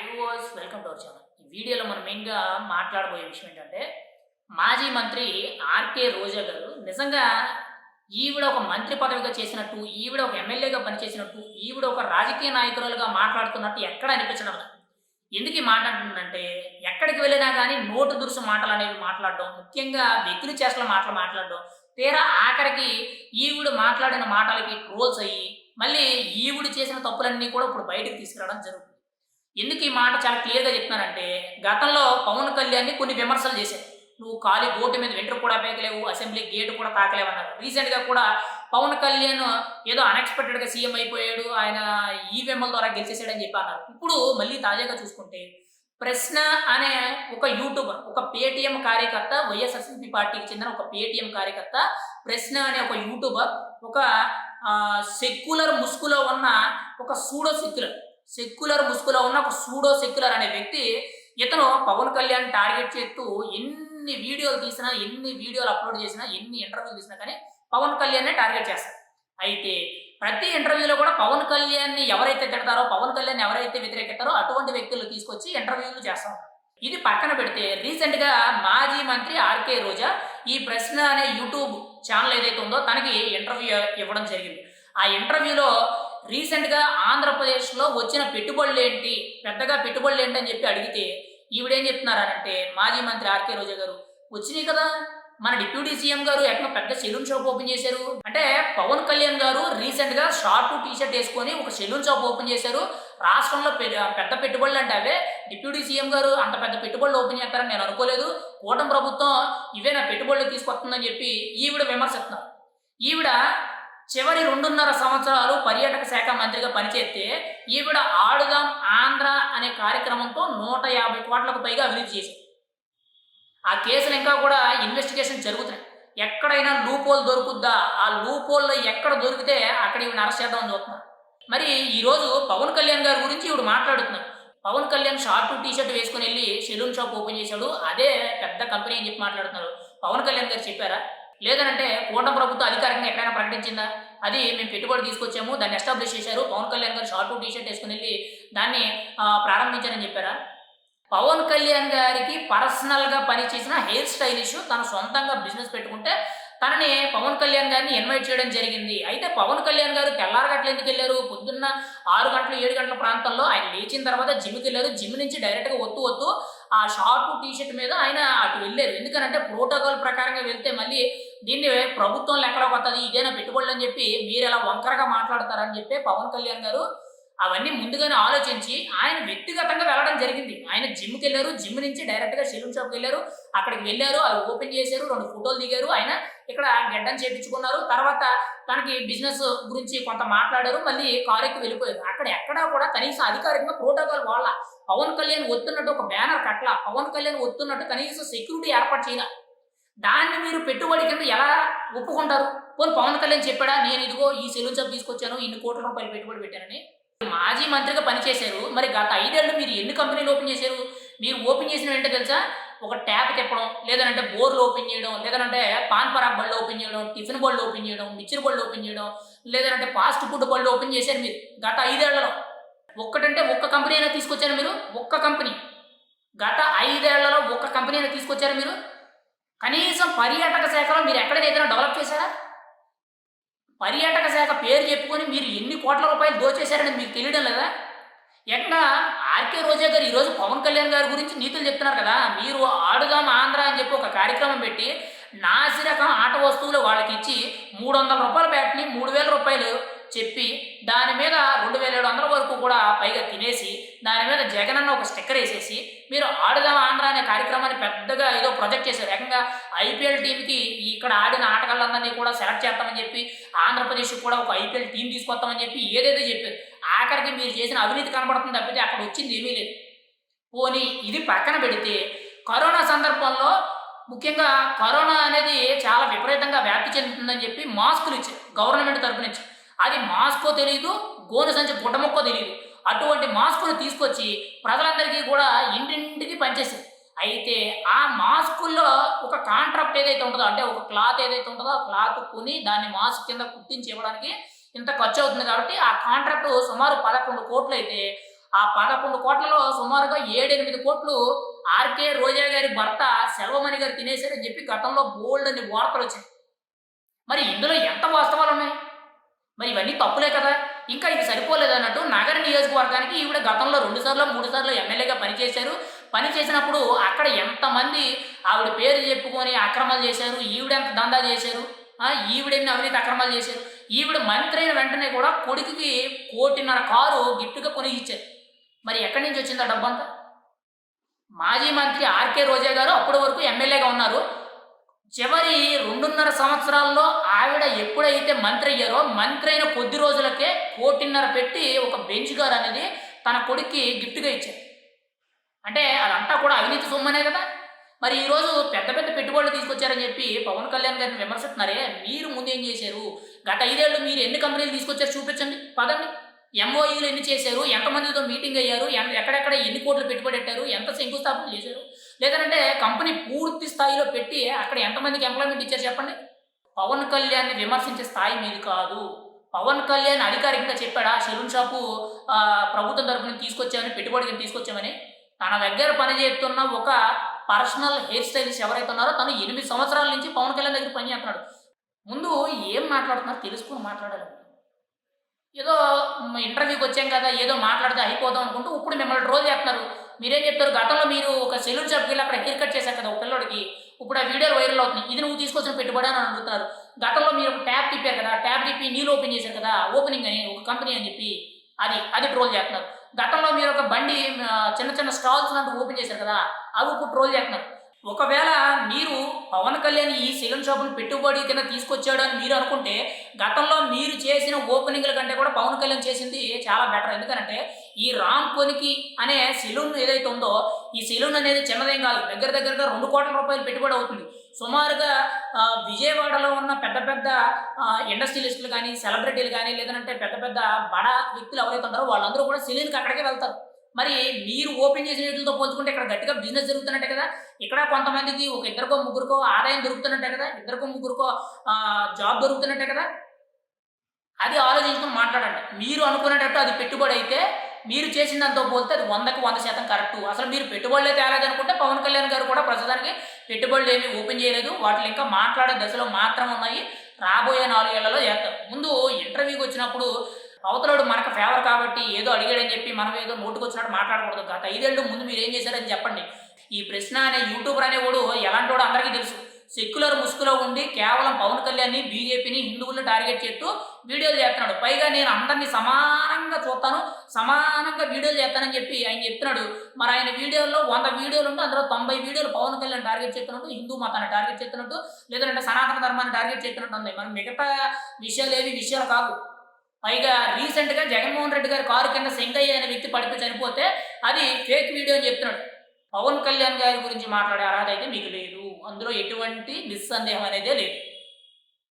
I was welcome to our channel ఈ వీడియోలో మనం మెయిన్గా మాట్లాడబోయే విషయం ఏంటంటే మాజీ మంత్రి ఆర్కే రోజా గారు నిజంగా ఈవిడ ఒక మంత్రి పదవిగా చేసినట్టు ఈవిడ ఒక ఎమ్మెల్యేగా పనిచేసినట్టు ఈవిడ ఒక రాజకీయ నాయకురాలుగా మాట్లాడుతున్నట్టు ఎక్కడ అనిపించడం ఎందుకు ఈ మాట అంటుందంటే ఎక్కడికి వెళ్ళినా కానీ నోటు దురుసు మాటలు అనేవి మాట్లాడడం ముఖ్యంగా వ్యక్తులు చేసిన మాటలు మాట్లాడడం తీరా ఆఖరికి ఈవిడ మాట్లాడిన మాటలకి ట్రోల్స్ అయ్యి మళ్ళీ ఈవిడు చేసిన తప్పులన్నీ కూడా ఇప్పుడు బయటకు తీసుకురావడం జరుగుతుంది. ఎందుకు ఈ మాట చాలా క్లియర్గా చెప్తున్నానంటే గతంలో పవన్ కళ్యాణ్ని కొన్ని విమర్శలు చేశారు. నువ్వు ఖాళీ బోర్డు మీద వెంట్రు కూడా పేకలేవు అసెంబ్లీ గేటు కూడా తాకలేవన్నారు. రీసెంట్గా కూడా పవన్ కళ్యాణ్ ఏదో అన్ఎక్స్పెక్టెడ్గా సీఎం అయిపోయాడు ఆయన ఈవీఎంల ద్వారా గెలిచేసాడని చెప్పి అన్నారు ఇప్పుడు మళ్ళీ తాజాగా చూసుకుంటే ప్రశ్న అనే ఒక యూట్యూబర్ ఒక పేటీఎం కార్యకర్త వైఎస్ఆర్సీపీ పార్టీకి చెందిన ఒక పేటీఎం కార్యకర్త ప్రశ్న అనే ఒక యూట్యూబర్ ఒక సెక్యులర్ ముసుగులో ఉన్న ఒక సూడో సెక్యులర్. సెక్యులర్ ముసుగులో ఉన్న ఒక సూడో సెక్యులర్ అనే వ్యక్తి ఇతను పవన్ కళ్యాణ్ టార్గెట్ చేస్తూ ఎన్ని వీడియోలు తీసినా ఎన్ని వీడియోలు అప్లోడ్ చేసినా ఎన్ని ఇంటర్వ్యూలు తీసినా కానీ పవన్ కళ్యాణ్నే టార్గెట్ చేస్తారు. అయితే ప్రతి ఇంటర్వ్యూలో కూడా పవన్ కళ్యాణ్ని ఎవరైతే తిడతారో పవన్ కళ్యాణ్ ఎవరైతే వ్యతిరేకిస్తారో అటువంటి వ్యక్తులు తీసుకొచ్చి ఇంటర్వ్యూలు చేస్తాం ఇది పక్కన పెడితే రీసెంట్గా మాజీ మంత్రి ఆర్కే రోజా ఈ ప్రశ్న అనే యూట్యూబ్ ఛానల్ ఏదైతే ఉందో తనకి ఇంటర్వ్యూ ఇవ్వడం జరిగింది. ఆ ఇంటర్వ్యూలో రీసెంట్గా ఆంధ్రప్రదేశ్లో వచ్చిన పెట్టుబడులు ఏంటి పెద్దగా పెట్టుబడులు ఏంటి అని చెప్పి అడిగితే ఈవిడేం చెప్తున్నారంటే మాజీ మంత్రి ఆర్కే రోజా గారు వచ్చినాయి కదా. మన డిప్యూటీ సీఎం గారు ఎక్కడ పెద్ద సెలూన్ షాప్ ఓపెన్ చేశారు? అంటే పవన్ కళ్యాణ్ గారు రీసెంట్గా షార్ట్ టీ షర్ట్ వేసుకొని ఒక సెలూన్ షాప్ ఓపెన్ చేశారు. రాష్ట్రంలో పె- పెద్ద పెట్టుబడులు అంటే అవే. డిప్యూటీ సీఎం గారు అంత పెద్ద పెట్టుబడులు ఓపెన్ చేస్తారని నేను అనుకోలేదు. కూటమి ప్రభుత్వం ఇవే నా పెట్టుబడులు తీసుకొస్తుందని చెప్పి ఈవిడ విమర్శిస్తున్నారు. ఈవిడ చివరి రెండున్నర సంవత్సరాలు పర్యాటక శాఖ మంత్రిగా పనిచేస్తే ఈవిడ ఆడుదాం ఆంధ్ర అనే కార్యక్రమంతో నూట యాభై కోట్లకు పైగా అభివృద్ధి చేసింది ఆ కేసులు ఇంకా కూడా ఇన్వెస్టిగేషన్ జరుగుతున్నాయి. ఎక్కడైనా లూపోల్ దొరుకుద్దా? ఆ లూపోల్లో ఎక్కడ దొరికితే అక్కడ ఈవిడ అరెస్ట్ చేద్దాం చూస్తున్నారు మరి ఈరోజు పవన్ కళ్యాణ్ గారి గురించి ఈవిడ మాట్లాడుతున్నాం. Pawan Kalyan short T shirt వేసుకుని వెళ్ళి సెలూన్ షాప్ ఓపెన్ చేశాడు. అదే పెద్ద కంపెనీ అని చెప్పి మాట్లాడుతున్నారు. పవన్ కళ్యాణ్ గారు చెప్పారా? లేదనంటే కూటమి ప్రభుత్వం అధికారికంగా ఎక్కడైనా ప్రకటించిందా? అది మేము పెట్టుబడి తీసుకొచ్చాము దాన్ని ఎస్టాబ్లిష్ చేశారు. పవన్ కళ్యాణ్ గారు షార్ట్ టీ షర్ట్ వేసుకుని వెళ్ళి దాన్ని ప్రారంభించారని చెప్పారా? పవన్ కళ్యాణ్ గారికి పర్సనల్గా పనిచేసిన హెయిర్ స్టైలిష్ తన సొంతంగా బిజినెస్ పెట్టుకుంటే తనని పవన్ కళ్యాణ్ గారిని ఇన్వైట్ చేయడం జరిగింది. అయితే పవన్ కళ్యాణ్ గారు తెల్లారగట్ల ఎందుకు వెళ్ళారు? పొద్దున్న ఆరు గంటలు ఏడు గంటల ప్రాంతంలో ఆయన లేచిన తర్వాత జిమ్కి వెళ్ళారు. జిమ్ నుంచి డైరెక్ట్గా ఒత్తు ఒత్తు ఆ షార్ట్ టీ షర్ట్ మీద ఆయన అటు వెళ్ళారు. ఎందుకనంటే ప్రోటోకాల్ ప్రకారంగా వెళ్తే మళ్ళీ దీన్ని ప్రభుత్వం లెక్కలోకి కొత్తది ఇదేనా పెట్టుబడులు అని చెప్పి మీరు ఎలా వంకరగా మాట్లాడతారని చెప్పి పవన్ కళ్యాణ్ గారు అవన్నీ ముందుగానే ఆలోచించి ఆయన వ్యక్తిగతంగా వెళ్ళడం జరిగింది. ఆయన జిమ్కి వెళ్ళారు జిమ్ నుంచి డైరెక్ట్గా సెలూన్ షాప్కి వెళ్ళారు అక్కడికి వెళ్ళారు అవి ఓపెన్ చేశారు రెండు ఫోటోలు దిగారు ఆయన ఇక్కడ గడ్డం చేపించుకున్నారు తర్వాత తనకి బిజినెస్ గురించి కొంత మాట్లాడారు మళ్ళీ కారుకి వెళ్ళిపోయారు. అక్కడ ఎక్కడా కూడా కనీసం అధికారికంగా ప్రోటోకాల్ వాళ్ళ. పవన్ కళ్యాణ్ వస్తున్నట్టు ఒక బ్యానర్ కట్ల పవన్ కళ్యాణ్ వస్తున్నట్టు కనీసం సెక్యూరిటీ ఏర్పాటు చేయాలి. దాన్ని మీరు పెట్టుబడి కింద ఎలా ఒప్పుకుంటారు? పోనీ పవన్ కళ్యాణ్ చెప్పాడా నేను ఇదిగో ఈ సెలూన్ షాప్ తీసుకొచ్చాను ఇన్ని కోట్ల రూపాయలు పెట్టుబడి పెట్టానని. మాజీ మంత్రిగా పనిచేశారు. మరి గత ఐదేళ్ళు మీరు ఎన్ని కంపెనీలు ఓపెన్ చేశారు? మీరు ఓపెన్ చేసిన వెంటనే తెలుసా? ఒక ట్యాప్ తిప్పడం లేదంటే బోర్లు ఓపెన్ చేయడం లేదంటే పాన్ పరాబ్ బళ్ళు ఓపెన్ చేయడం టిఫిన్ బళ్ళు ఓపెన్ చేయడం మిక్చర్ బళ్ళు ఓపెన్ చేయడం లేదంటే ఫాస్ట్ ఫుడ్ బళ్ళు ఓపెన్ చేశారు మీరు గత ఐదేళ్ళలో. ఒక్కటంటే ఒక్క కంపెనీ అయినా తీసుకొచ్చారు మీరు? ఒక్క కంపెనీ. గత ఐదేళ్ళలో ఒక్క కంపెనీ అయినా తీసుకొచ్చారు మీరు? కనీసం పర్యాటక శాఖలో మీరు ఎక్కడైనా ఏదైనా డెవలప్ చేశారా? పర్యాటక శాఖ పేరు చెప్పుకొని మీరు ఎన్ని కోట్ల రూపాయలు దోచేశారని మీకు తెలియడం లేదా? ఎక్కడ ఆర్కే రోజా గారు ఈరోజు పవన్ కళ్యాణ్ గారి గురించి నీతులు చెప్తున్నారు కదా మీరు ఆడుదాం ఆంధ్ర అని చెప్పి ఒక కార్యక్రమం పెట్టి నాసిరకం ఆట వస్తువులు వాళ్ళకి ఇచ్చి మూడు వందల రూపాయల బ్యాట్ని మూడు వేల రూపాయలు చెప్పి దాని మీద రెండు వేల ఏడు వందల వరకు కూడా పైగా తినేసి దాని మీద జగన్ అన్న ఒక స్టిక్కర్ వేసేసి మీరు ఆడుదాం ఆంధ్ర అనే కార్యక్రమాన్ని పెద్దగా ఏదో ప్రొజెక్ట్ చేశారు ఏకంగా ఐపీఎల్ టీంకి ఇక్కడ ఆడిన ఆటగాళ్ళందరినీ కూడా సెలెక్ట్ చేస్తామని చెప్పి ఆంధ్రప్రదేశ్ కూడా ఒక ఐపీఎల్ టీం తీసుకొస్తామని చెప్పి ఏదేదో చెప్పారు. ఆఖరికి మీరు చేసిన అవినీతి కనబడుతుంది తప్పితే అక్కడ వచ్చింది ఏమీ లేదు. పోనీ ఇది పక్కన పెడితే కరోనా సందర్భంలో ముఖ్యంగా కరోనా అనేది చాలా విపరీతంగా వ్యాప్తి చెందుతుందని చెప్పి మాస్కులు ఇచ్చారు. గవర్నమెంట్ తరపు నుంచి అది మాస్కో తెలియదు గోనె సంచి గుడ్డముక్కో తెలియదు అటువంటి మాస్కులు తీసుకొచ్చి ప్రజలందరికీ కూడా ఇంటింటికి పనిచేసింది అయితే ఆ మాస్కుల్లో ఒక కాంట్రాక్ట్ ఏదైతే ఉంటుందో అంటే ఒక క్లాత్ ఏదైతే ఉంటుందో ఆ క్లాత్ కొని దాన్ని మాస్క్ కింద కుట్టించి ఇవ్వడానికి ఇంత ఖర్చు అవుతుంది కాబట్టి ఆ కాంట్రాక్ట్ సుమారు పదకొండు కోట్లు అయితే ఆ పదకొండు కోట్లలో సుమారుగా ఏడెనిమిది కోట్లు ఆర్కే రోజా గారి భర్త సెల్వమణి గారు తినేశారని చెప్పి గతంలో బోల్డ్ అని వార్తలు వచ్చాయి. మరి ఇందులో ఎంత వాస్తవాలు ఉన్నాయి? మరి ఇవన్నీ తప్పులే కదా. ఇంకా ఇది సరిపోలేదు అన్నట్టు నగర నియోజకవర్గానికి ఈవిడ గతంలో రెండు సార్లు మూడు సార్లు ఎమ్మెల్యేగా పనిచేశారు. పని చేసినప్పుడు అక్కడ ఎంతమంది ఆవిడ పేరు చెప్పుకొని అక్రమాలు చేశారు ఈవిడ ఎంత దందా చేశారు ఈవిడెన్ని అవినీతి అక్రమాలు చేశారు. ఈవిడ మంత్రి అయిన వెంటనే కూడా కొడుకుకి కోటిన్నర కారు గిఫ్ట్గా కొని ఇచ్చారు మరి ఎక్కడి నుంచి వచ్చింది ఆ డబ్బంతా? మాజీ మంత్రి ఆర్కే రోజా గారు అప్పటి వరకు ఎమ్మెల్యేగా ఉన్నారు. చివరి రెండున్నర సంవత్సరాల్లో ఆవిడ ఎప్పుడైతే మంత్రి అయ్యారో మంత్రి అయిన కొద్ది రోజులకే కోటిన్నర పెట్టి ఒక బెంచ్ గారు అనేది తన కొడుక్కి గిఫ్ట్గా ఇచ్చారు. అంటే అదంతా కూడా అవినీతి సొమ్మనే కదా. మరి ఈరోజు పెద్ద పెద్ద పెట్టుబడులు తీసుకొచ్చారని చెప్పి పవన్ కళ్యాణ్ గారిని విమర్శిస్తున్నారే మీరు ముందు ఏం చేశారు? గత ఐదేళ్ళు మీరు ఎన్ని కంపెనీలు తీసుకొచ్చారు చూపించండి పదండి. ఎంఓఈలు ఎన్ని చేశారు? ఎంతమందితో మీటింగ్ అయ్యారు? ఎక్కడెక్కడ ఎన్ని కోట్లు పెట్టుబడి పెట్టారు? ఎంత శంకుస్థాపన చేశారు? లేదంటే కంపెనీ పూర్తి స్థాయిలో పెట్టి అక్కడ ఎంతమందికి ఎంప్లాయ్మెంట్ ఇచ్చారు చెప్పండి? పవన్ కళ్యాణ్ని విమర్శించే స్థాయి మీది కాదు. పవన్ కళ్యాణ్ అధికారికంగా చెప్పాడా సెలూన్ షాపు ప్రభుత్వం తరఫున తీసుకొచ్చామని పెట్టుబడికి తీసుకొచ్చామని. తన దగ్గర పనిచేస్తున్న ఒక పర్సనల్ హెయిర్ స్టైలిస్ట్ ఎవరైతే ఉన్నారో తను ఎనిమిది సంవత్సరాల నుంచి పవన్ కళ్యాణ్ దగ్గర పనిచేస్తున్నాడు ముందు ఏం మాట్లాడుతున్నారు తెలుసుకుని మాట్లాడాలి. ఏదో ఇంటర్వ్యూకి వచ్చాం కదా ఏదో మాట్లాడితే అయిపోదాం అనుకుంటూ ఇప్పుడు మిమ్మల్ని రోజు చేస్తున్నారు. మీరేం చెప్తారు? గతంలో మీరు ఒక సెలూన్ షాప్కి వెళ్ళి అక్కడ హెయిర్ కట్ చేశారు కదా ఒక పిల్లోడికి. ఇప్పుడు ఆ వీడియోలు వైరల్ అవుతున్నాయి. ఇది నువ్వు తీసుకొచ్చిన పెట్టుబడి అని అడుగుతున్నారు. గతంలో మీరు ఒక ట్యాబ్ తిప్పారు కదా ట్యాబ్ తిప్పి నీళ్ళు ఓపెన్ చేశారు కదా ఓపెనింగ్ అని ఒక కంపెనీ అని చెప్పి అది అది ట్రోల్ చేస్తున్నారు. గతంలో మీరు ఒక బండి చిన్న చిన్న స్టాల్స్ లాంటివి ఓపెన్ చేశారు కదా అవి ఇప్పుడు ట్రోల్ చేస్తున్నారు. ఒకవేళ మీరు పవన్ కళ్యాణ్ ఈ సెలూన్ షాపును పెట్టుబడి కింద తీసుకొచ్చాడు అని మీరు అనుకుంటే గతంలో మీరు చేసిన ఓపెనింగ్ల కంటే కూడా పవన్ కళ్యాణ్ చేసింది చాలా బెటర్. ఎందుకంటే ఈ రామ్ కొనికి అనే సెలూన్ ఏదైతే ఉందో ఈ సెలూన్ అనేది చిన్నదేం కాదు. దగ్గర దగ్గరగా రెండు కోట్ల రూపాయలు పెట్టుబడి అవుతుంది. సుమారుగా విజయవాడలో ఉన్న పెద్ద పెద్ద ఇండస్ట్రియలిస్టులు కానీ సెలబ్రిటీలు కానీ లేదంటే పెద్ద పెద్ద బడా వ్యక్తులు ఎవరైతే ఉంటారో వాళ్ళందరూ కూడా సెలూన్కి అక్కడికే వెళ్తారు. మరి మీరు ఓపెన్ చేసిన వీటితో పోల్చుకుంటే ఇక్కడ గట్టిగా బిజినెస్ జరుగుతున్నట్టే కదా. ఇక్కడ కొంతమందికి ఒక ఇద్దరికో ముగ్గురుకో ఆదాయం దొరుకుతున్నట్టే కదా. ఇద్దరికో ముగ్గురికో జాబ్ దొరుకుతున్నట్టే కదా. అది ఆలోచించుకొని మాట్లాడండి. మీరు అనుకునేటట్టు అది పెట్టుబడి అయితే మీరు చేసిన దాంతో పోలితే అది వందకు వంద శాతం కరెక్ట్. అసలు మీరు పెట్టుబడులే తేలేదు అనుకుంటే పవన్ కళ్యాణ్ గారు కూడా ప్రస్తుతానికి పెట్టుబడులు ఏమీ ఓపెన్ చేయలేదు. వాటిని ఇంకా మాట్లాడే దశలో మాత్రం ఉన్నాయి. రాబోయే నాలుగేళ్ళలో చేస్తారు ముందు ఇంటర్వ్యూకి వచ్చినప్పుడు అవతలోడు మనకు ఫేవర్ కాబట్టి ఏదో అడిగాడని చెప్పి మనం ఏదో నోటుకొచ్చినట్టు మాట్లాడకూడదు. గత ఐదేళ్ళు ముందు మీరు ఏం చేశారని చెప్పండి. ఈ ప్రశ్న అనే యూట్యూబర్ అనేవాడు ఎలాంటి వాడు అందరికీ తెలుసు. సెక్యులర్ ముసుగులో ఉండి కేవలం పవన్ కళ్యాణ్ని బీజేపీని హిందువులను టార్గెట్ చేస్తూ వీడియోలు చేస్తున్నాడు. పైగా నేను అందరినీ సమానంగా చూస్తాను సమానంగా వీడియోలు చేస్తానని చెప్పి ఆయన చెప్తున్నాడు. మరి ఆయన వీడియోల్లో వంద వీడియోలు ఉంటే అందులో తొంభై వీడియోలు పవన్ కళ్యాణ్ టార్గెట్ చేస్తున్నట్టు హిందూ మతాన్ని టార్గెట్ చేస్తున్నట్టు లేదంటే సనాతన ధర్మాన్ని టార్గెట్ చేస్తున్నట్టు ఉంది. మరి మిగతా విషయాలు ఏవి విషయాలు కావు. పైగా రీసెంట్గా జగన్మోహన్ రెడ్డి గారి కారు కింద సెంకయ్య అనే వ్యక్తి పడిపోయి చనిపోతే అది ఫేక్ వీడియో అని చెప్తున్నాడు. పవన్ కళ్యాణ్ గారి గురించి మాట్లాడే అర్హత అయితే మీకు లేదు. అందులో ఎటువంటి నిస్సందేహం అనేదే లేదు.